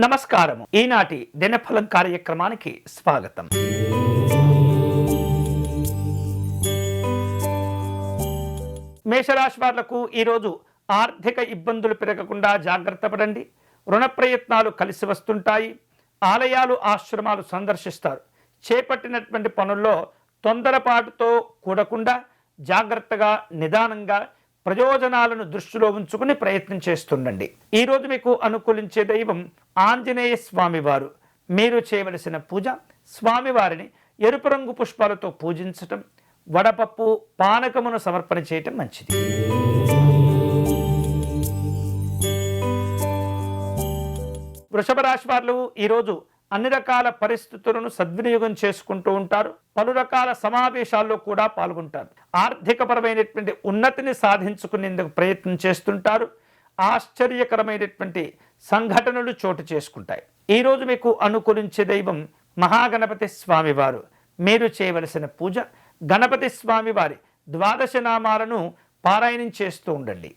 నమస్కారము. ఈనాటి దినఫలం కార్యక్రమానికి స్వాగతం. మేషరాశి వాళ్ళకు ఈరోజు ఆర్థిక ఇబ్బందులు పెరగకుండా జాగ్రత్త పడండి. రుణ ప్రయత్నాలు కలిసి వస్తుంటాయి. ఆలయాలు ఆశ్రమాలు సందర్శిస్తారు. చేపట్టినటువంటి పనుల్లో తొందరపాటుతో కూడకుండా జాగ్రత్తగా నిదానంగా ప్రయోజనాలను దృష్టిలో ఉంచుకుని ప్రయత్నం చేస్తుండండి. ఈరోజు మీకు అనుకూలించే దైవం ఆంజనేయ స్వామివారు. మీరు చేయవలసిన పూజ స్వామివారిని ఎరుపు రంగు పుష్పాలతో పూజించటం వడపప్పు పానకమును సమర్పణ చేయటం మంచిది. వృషభ రాశి వారు ఈరోజు అన్ని రకాల పరిస్థితులను సద్వినియోగం చేసుకుంటూ ఉంటారు. పలు రకాల సమావేశాల్లో కూడా పాల్గొంటారు. ఆర్థికపరమైనటువంటి ఉన్నతిని సాధించుకునేందుకు ప్రయత్నం చేస్తుంటారు. ఆశ్చర్యకరమైనటువంటి సంఘటనలు చోటు చేసుకుంటాయి. ఈరోజు మీకు అనుకూలించే దైవం మహాగణపతి స్వామివారు. మీరు చేయవలసిన పూజ గణపతి స్వామివారి ద్వాదశ నామాలను పారాయణం చేస్తూ ఉండండి.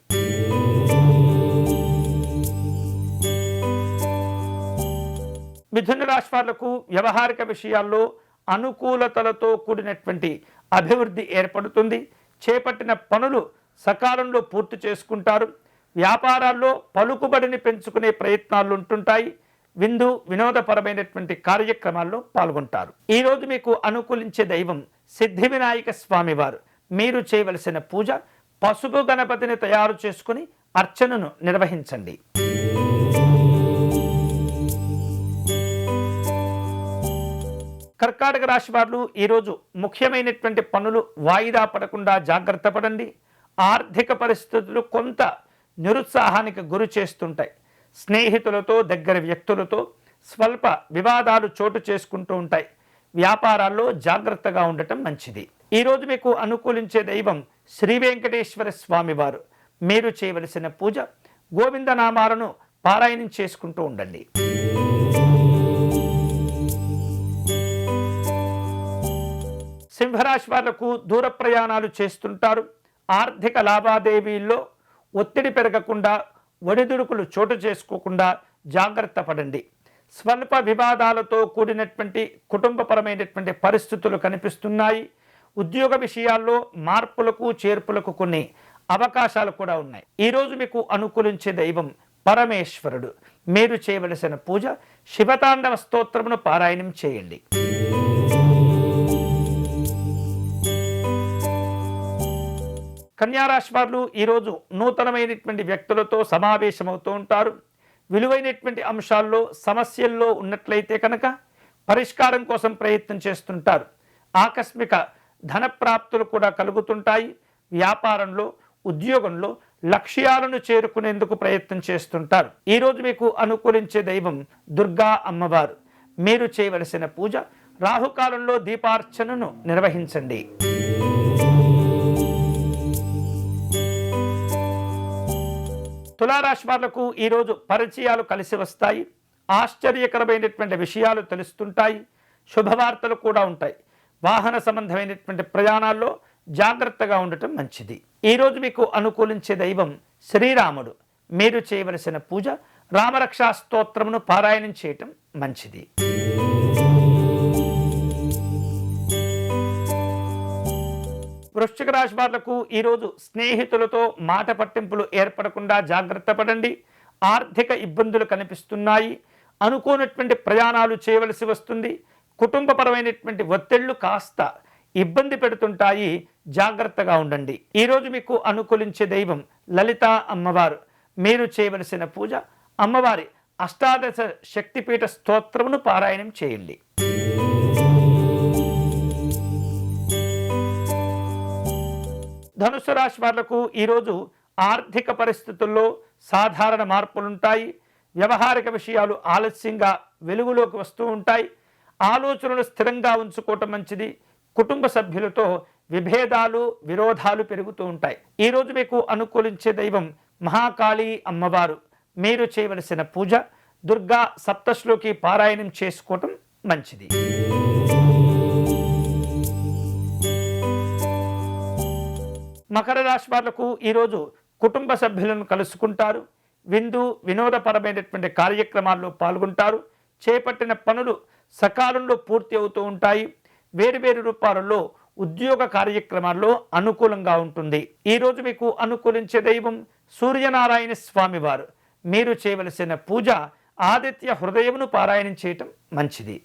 మిథున రాశి వాళ్ళకు వ్యవహారిక విషయాల్లో అనుకూలతలతో కూడినటువంటి అభివృద్ధి ఏర్పడుతుంది. చేపట్టిన పనులు సకాలంలో పూర్తి చేసుకుంటారు. వ్యాపారాల్లో పలుకుబడిని పెంచుకునే ప్రయత్నాలు ఉంటుంటాయి. విందు వినోదపరమైనటువంటి కార్యక్రమాల్లో పాల్గొంటారు. ఈరోజు మీకు అనుకూలించే దైవం సిద్ధి వినాయక స్వామివారు. మీరు చేయవలసిన పూజ పసుపు గణపతిని తయారు చేసుకుని అర్చనను నిర్వహించండి. కర్కాటక రాశి వారు ఈరోజు ముఖ్యమైనటువంటి పనులు వాయిదా పడకుండా జాగ్రత్త పడండి. ఆర్థిక పరిస్థితులు కొంత నిరుత్సాహానికి గురి చేస్తుంటాయి. స్నేహితులతో దగ్గర వ్యక్తులతో స్వల్ప వివాదాలు చోటు చేసుకుంటూ ఉంటాయి. వ్యాపారాల్లో జాగ్రత్తగా ఉండటం మంచిది. ఈరోజు మీకు అనుకూలించే దైవం శ్రీ వెంకటేశ్వర స్వామివారు మీరు చేయవలసిన పూజ గోవిందనామాలను పారాయణం చేసుకుంటూ ఉండండి. సింహరాశి వాళ్ళకు దూర ప్రయాణాలు చేస్తుంటారు. ఆర్థిక లావాదేవీల్లో ఒత్తిడి పెరగకుండా ఒడిదుడుకులు చోటు చేసుకోకుండా జాగ్రత్త పడండి. స్వల్ప వివాదాలతో కూడినటువంటి కుటుంబపరమైనటువంటి పరిస్థితులు కనిపిస్తున్నాయి. ఉద్యోగ విషయాల్లో మార్పులకు చేర్పులకు కొన్ని అవకాశాలు కూడా ఉన్నాయి. ఈరోజు మీకు అనుకూలించే దైవం పరమేశ్వరుడు. మీరు చేయవలసిన పూజ శివతాండవ స్తోత్రమును పారాయణం చేయండి. కన్యారాశి వారు ఈరోజు నూతనమైనటువంటి వ్యక్తులతో సమావేశమవుతూ ఉంటారు. విలువైనటువంటి అంశాల్లో సమస్యల్లో ఉన్నట్లయితే కనుక పరిష్కారం కోసం ప్రయత్నం చేస్తుంటారు. ఆకస్మిక ధన ప్రాప్తులు కూడా కలుగుతుంటాయి. వ్యాపారంలో ఉద్యోగంలో లక్ష్యాలను చేరుకునేందుకు ప్రయత్నం చేస్తుంటారు. ఈరోజు మీకు అనుకూలించే దైవం దుర్గా అమ్మవారు. మీరు చేయవలసిన పూజ రాహుకాలంలో దీపార్చనను నిర్వహించండి. తులారాశి వాళ్ళకు ఈరోజు పరిచయాలు కలిసి వస్తాయి. ఆశ్చర్యకరమైనటువంటి విషయాలు తెలుస్తుంటాయి. శుభవార్తలు కూడా ఉంటాయి. వాహన సంబంధమైనటువంటి ప్రయాణాల్లో జాగ్రత్తగా ఉండటం మంచిది. ఈరోజు మీకు అనుకూలించే దైవం శ్రీరాముడు. మీరు చేయవలసిన పూజ రామరక్షా స్తోత్రమును పారాయణం చేయటం మంచిది. వృశ్చిక రాశి వాళ్ళకు ఈరోజు స్నేహితులతో మాట పట్టింపులు ఏర్పడకుండా జాగ్రత్త పడండి. ఆర్థిక ఇబ్బందులు కనిపిస్తున్నాయి. అనుకోనటువంటి ప్రయాణాలు చేయవలసి వస్తుంది. కుటుంబపరమైనటువంటి ఒత్తిళ్ళు కాస్త ఇబ్బంది పెడుతుంటాయి. జాగ్రత్తగా ఉండండి. ఈరోజు మీకు అనుకూలించే దైవం లలిత అమ్మవారు. మీరు చేయవలసిన పూజ అమ్మవారి అష్టాదశ శక్తిపీఠ స్తోత్రమును పారాయణం చేయండి. ధనుసు రాశి వాళ్ళకు ఈరోజు ఆర్థిక పరిస్థితుల్లో సాధారణ మార్పులుంటాయి. వ్యవహారిక విషయాలు ఆలస్యంగా వెలుగులోకి వస్తూ ఉంటాయి. ఆలోచనలు స్థిరంగా ఉంచుకోవటం మంచిది. కుటుంబ సభ్యులతో విభేదాలు విరోధాలు పెరుగుతూ ఉంటాయి. ఈరోజు మీకు అనుకూలించే దైవం మహాకాళి అమ్మవారు. మీరు చేయవలసిన పూజ దుర్గా సప్తశ్లోకి పారాయణం చేసుకోవటం మంచిది. మకర రాశి వాళ్ళకు ఈరోజు కుటుంబ సభ్యులను కలుసుకుంటారు. విందు వినోదపరమైనటువంటి కార్యక్రమాల్లో పాల్గొంటారు. చేపట్టిన పనులు సకాలంలో పూర్తి అవుతూ ఉంటాయి. వేరువేరు రూపాలలో ఉద్యోగ కార్యక్రమాల్లో అనుకూలంగా ఉంటుంది. ఈరోజు మీకు అనుకూలించే దైవం సూర్యనారాయణ స్వామివారు. మీరు చేయవలసిన పూజ ఆదిత్య హృదయమును పారాయణం చేయటం మంచిది.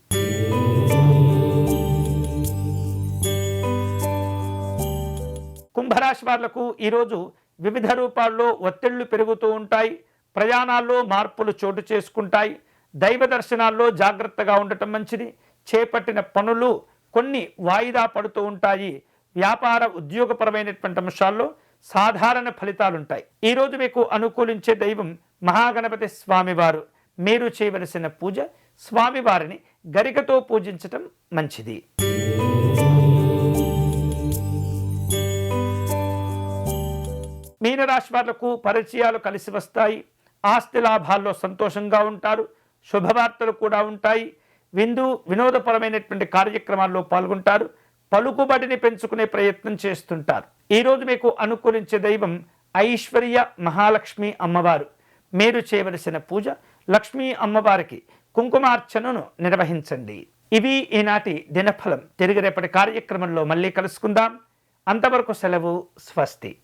కుంభరాశి వాళ్ళకు ఈరోజు వివిధ రూపాల్లో ఒత్తిళ్ళు పెరుగుతూ ఉంటాయి. ప్రయాణాల్లో మార్పులు చోటు చేసుకుంటాయి. దైవ దర్శనాల్లో జాగ్రత్తగా ఉండటం మంచిది. చేపట్టిన పనులు కొన్ని వాయిదా పడుతూ ఉంటాయి. వ్యాపార ఉద్యోగపరమైనటువంటి అంశాల్లో సాధారణ ఫలితాలుంటాయి. ఈరోజు మీకు అనుకూలించే దైవం మహాగణపతి స్వామివారు. మీరు చేయవలసిన పూజ స్వామివారిని గరికతో పూజించటం మంచిది. మీనరాశి వాళ్ళకు పరిచయాలు కలిసి వస్తాయి. ఆస్తి లాభాల్లో సంతోషంగా ఉంటారు. శుభవార్తలు కూడా ఉంటాయి. విందు వినోదపరమైనటువంటి కార్యక్రమాల్లో పాల్గొంటారు. పలుకుబడిని పెంచుకునే ప్రయత్నం చేస్తుంటారు. ఈరోజు మీకు అనుకూలించే దైవం ఐశ్వర్య మహాలక్ష్మి అమ్మవారు. మీరు చేయవలసిన పూజ లక్ష్మీ అమ్మవారికి కుంకుమార్చనను నిర్వహించండి. ఇవి ఈనాటి దినఫలం. తిరిగి రేపటి కార్యక్రమంలో మళ్ళీ కలుసుకుందాం. అంతవరకు సెలవు స్వస్తి.